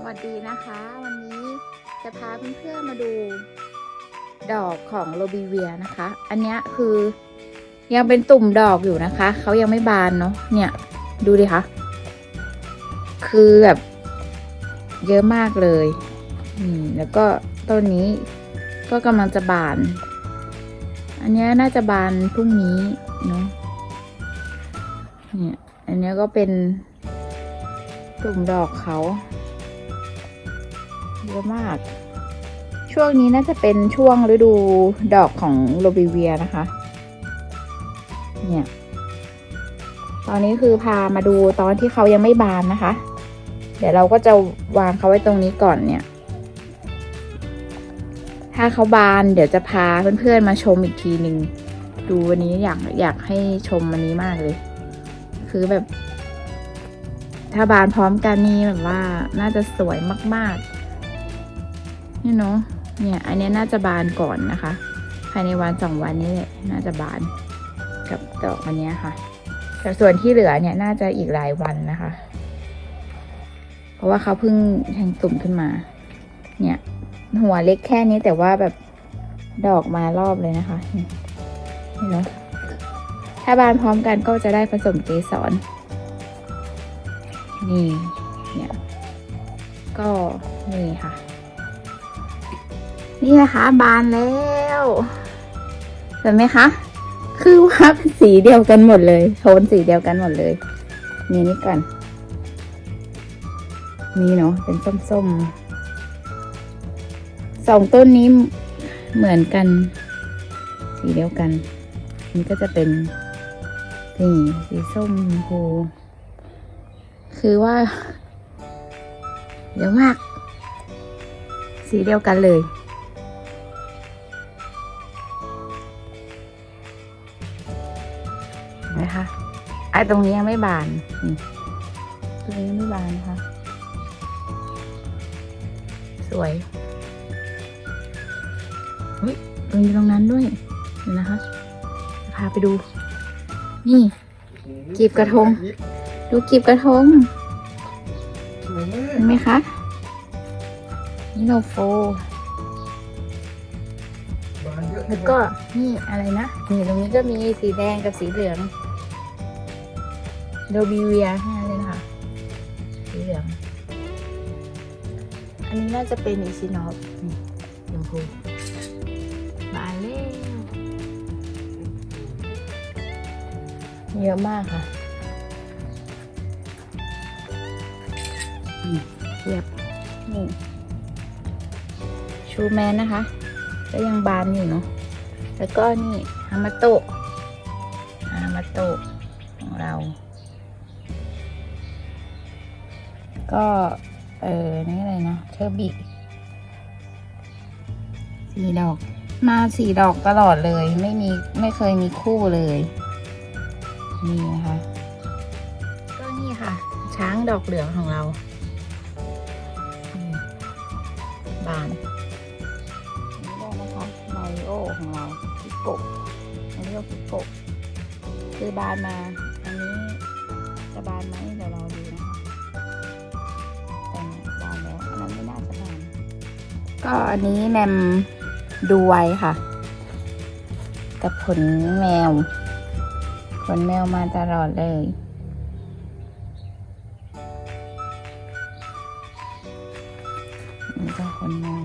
สวัสดีนะคะ วันนี้จะพาเพื่อนๆมาดู ดอกของโรบิเวียนะคะ อันนี้คือยังเป็นตุ่มดอกอยู่นะคะ เขายังไม่บานเนาะเนี่ยดูดิคะคือแบบเยอะมากเลยอืมแล้วก็ต้นนี้ก็กำลังจะบาน อันนี้น่าจะบานพรุ่งนี้เนาะเนี่ยอันนี้ก็เป็นตุ่มดอกเขา เยอะมาก ช่วงนี้น่าจะเป็นช่วงฤดูดอกของโรบิเวียนะคะ เนี่ย ตอนนี้คือพามาดูตอนที่เขายังไม่บานนะคะ เดี๋ยวเราก็จะวางเขาไว้ตรงนี้ก่อนเนี่ย ถ้าเขาบานเดี๋ยวจะพาเพื่อนๆมาชมอีกทีหนึ่งดูวันนี้อยากอยากให้ชมวันนี้มากเลย คือแบบ ถ้าบานพร้อมกันนี่แบบว่าน่าจะสวยมาก ๆ นี่เนาะเนี่ยอันนี้น่าจะบานก่อนนะคะ ภายในวันสองวันนี้แหละน่าจะบานกับดอกอันนี้ค่ะแต่ส่วนที่เหลือเนี่ยน่าจะอีกหลายวันนะคะ เพราะว่าเขาเพิ่งแทงตุ่มขึ้นมา เนี่ย หัวเล็กแค่นี้แต่ว่าแบบดอกมารอบเลยนะคะนี่เนาะถ้าบานพร้อมกันก็จะได้ผสมเกสรนี่เนี่ยก็นี่ค่ะ นี่นะคะบานแล้วเห็นไหมคะ คือว่าเป็นสีเดียวกันหมดเลยโทนสีเดียวกันหมดเลย นี่นี่ก่อนนี่เนาะเป็นส้มๆสองต้นนี้เหมือนกัน สีเดียวกันนี่ก็จะเป็นนี่สีส้มชมพูคือว่าเยอะมาก สีเดียวกันเลย อ้ตรงนี้ยังไม่บานนี่ตรงนี้ยังไม่บานนะคะ สวยเฮ้ยตรงนี้ตรงนั้นด้วยเดี๋ยวนะคะจะพาไปดู นี่กีบกระทง ดูกีบกระทงสวยมาเห็นไหมคะนี่โนโฟบานเยอะแล้วก็นี่อะไรนะนี่ตรงนี้ก็มีสีแดงกับสีเหลือง โดบิเวียทั้งนั้นเลยนะคะสีเหลือง อันนี้น่าจะเป็นอีซินอฟนี่ชมพูบานเล่เยอะมากค่ะนี่เทียบนี่ชูแมนนะคะ ก็ยังบานอยู่เนาะ แล้วก็นี่ฮามาโตะฮามาโตะของเรา ก็เออนี่อะไรนะเทอร์บิสีดอก มาสีดอกตลอดเลย ไม่มีไม่เคยมีคู่เลย นี่นะคะ ก็นี่ค่ะ ช้างดอกเหลืองของเรานี่บานนี่ได้นะคะมาริโอของเราพิโกะมาริโอพิโกะคือบานมา อันนี้จะบานไหมเดี๋ยวเราดู ก็อันนี้แนมดูไวค่ะแต่ผลแมวผลแมวมาตลอดเลยนี่ก็ผลแมว